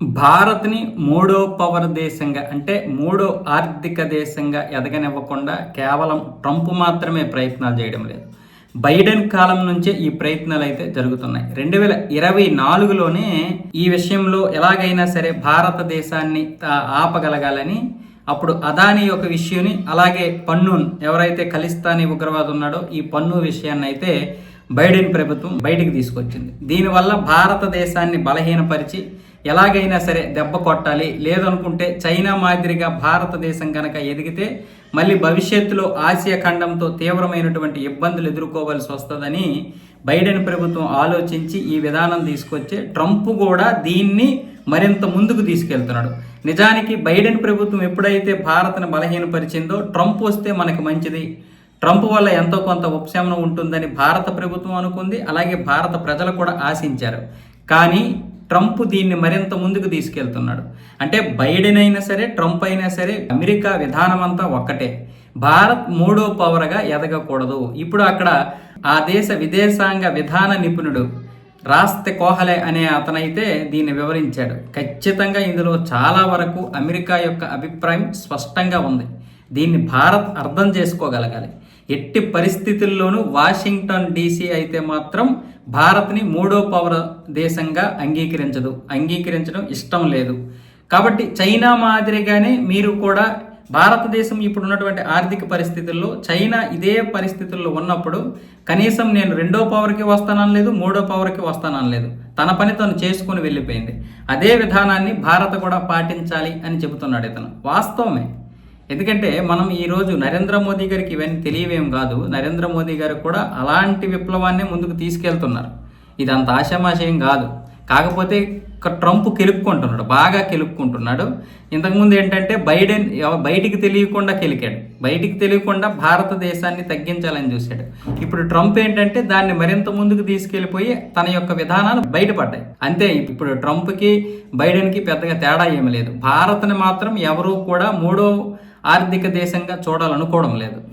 భారత్ని మూడో పవర్ దేశంగా అంటే మూడో ఆర్థిక దేశంగా ఎదగనివ్వకుండా కేవలం ట్రంప్ మాత్రమే ప్రయత్నాలు చేయడం లేదు. బైడెన్ కాలం నుంచే ఈ ప్రయత్నాలు అయితే జరుగుతున్నాయి. రెండు వేల ఇరవై నాలుగులోనే ఈ విషయంలో ఎలాగైనా సరే భారతదేశాన్ని ఆపగలగాలని అప్పుడు అదాని యొక్క విషయాన్ని అలాగే పన్ను ఎవరైతే ఖలిస్తానీ ఉగ్రవాదం ఉన్నాడో ఈ పన్ను విషయాన్ని అయితే బైడెన్ ప్రభుత్వం బయటికి తీసుకొచ్చింది. దీనివల్ల భారతదేశాన్ని బలహీనపరిచి ఎలాగైనా సరే దెబ్బ కొట్టాలి. లేదనుకుంటే చైనా మాదిరిగా భారతదేశం కనుక ఎదిగితే మళ్ళీ భవిష్యత్తులో ఆసియా ఖండంతో తీవ్రమైనటువంటి ఇబ్బందులు ఎదుర్కోవాల్సి వస్తుందని బైడెన్ ప్రభుత్వం ఆలోచించి ఈ విధానం తీసుకొచ్చే ట్రంప్ కూడా దీన్ని మరింత ముందుకు తీసుకెళ్తున్నాడు. నిజానికి బైడెన్ ప్రభుత్వం ఎప్పుడైతే భారత్ను బలహీనపరిచిందో ట్రంప్ వస్తే మనకి మంచిది. ట్రంప్ వల్ల ఎంతో కొంత ఉపశమనం ఉంటుందని భారత ప్రభుత్వం అనుకుంది. అలాగే భారత ప్రజలు కూడా ఆశించారు. కానీ ట్రంప్ దీన్ని మరింత ముందుకు తీసుకెళ్తున్నాడు. అంటే బైడెన్ అయినా సరే ట్రంప్ అయినా సరే అమెరికా విధానం అంతా ఒక్కటే. భారత్ మూడో పవర్గా ఎదగకూడదు. ఇప్పుడు అక్కడ ఆ దేశ విదేశాంగ విధాన నిపుణుడు రాస్తే కోహలే అనే అతనైతే దీన్ని వివరించాడు. ఖచ్చితంగా ఇందులో చాలా వరకు అమెరికా యొక్క అభిప్రాయం స్పష్టంగా ఉంది. దీన్ని భారత్ అర్థం చేసుకోగలగాలి. ఎట్టి పరిస్థితుల్లోనూ వాషింగ్టన్ డీసీ అయితే మాత్రం భారత్ని మూడో పవర్ దేశంగా అంగీకరించదు. అంగీకరించడం ఇష్టం లేదు. కాబట్టి చైనా మాదిరిగానే మీరు కూడా భారతదేశం ఇప్పుడు ఉన్నటువంటి ఆర్థిక పరిస్థితుల్లో చైనా ఇదే పరిస్థితుల్లో ఉన్నప్పుడు కనీసం నేను రెండో పవర్కి వస్తాననలేదు మూడో పవర్కి వస్తాననలేదు తన పని తను చేసుకుని వెళ్ళిపోయింది. అదే విధానాన్ని భారత్ కూడా పాటించాలి అని చెబుతున్నాడు ఇతను. వాస్తవమే. ఎందుకంటే మనం ఈరోజు నరేంద్ర మోదీ గారికి ఇవన్నీ తెలియవేం కాదు. నరేంద్ర మోదీ గారు కూడా అలాంటి విప్లవాన్ని ముందుకు తీసుకెళ్తున్నారు. ఇది అంత ఆశామాశయం కాదు. కాకపోతే ట్రంప్ కెలుక్కుంటున్నాడు. బాగా కెలుక్కుంటున్నాడు. ఇంతకుముందు ఏంటంటే బైడెన్ బయటికి తెలియకుండా కెలికాడు. బయటికి తెలియకుండా భారతదేశాన్ని తగ్గించాలని చూశాడు. ఇప్పుడు ట్రంప్ ఏంటంటే దాన్ని మరింత ముందుకు తీసుకెళ్ళిపోయి తన యొక్క విధానాలు బయటపడ్డాయి. అంతే ఇప్పుడు ట్రంప్కి బైడెన్కి పెద్దగా తేడా ఏమీ లేదు. భారత్ని మాత్రం ఎవరూ కూడా మూడో ఆర్థిక దేశంగా చూడాలనుకోవడం లేదు.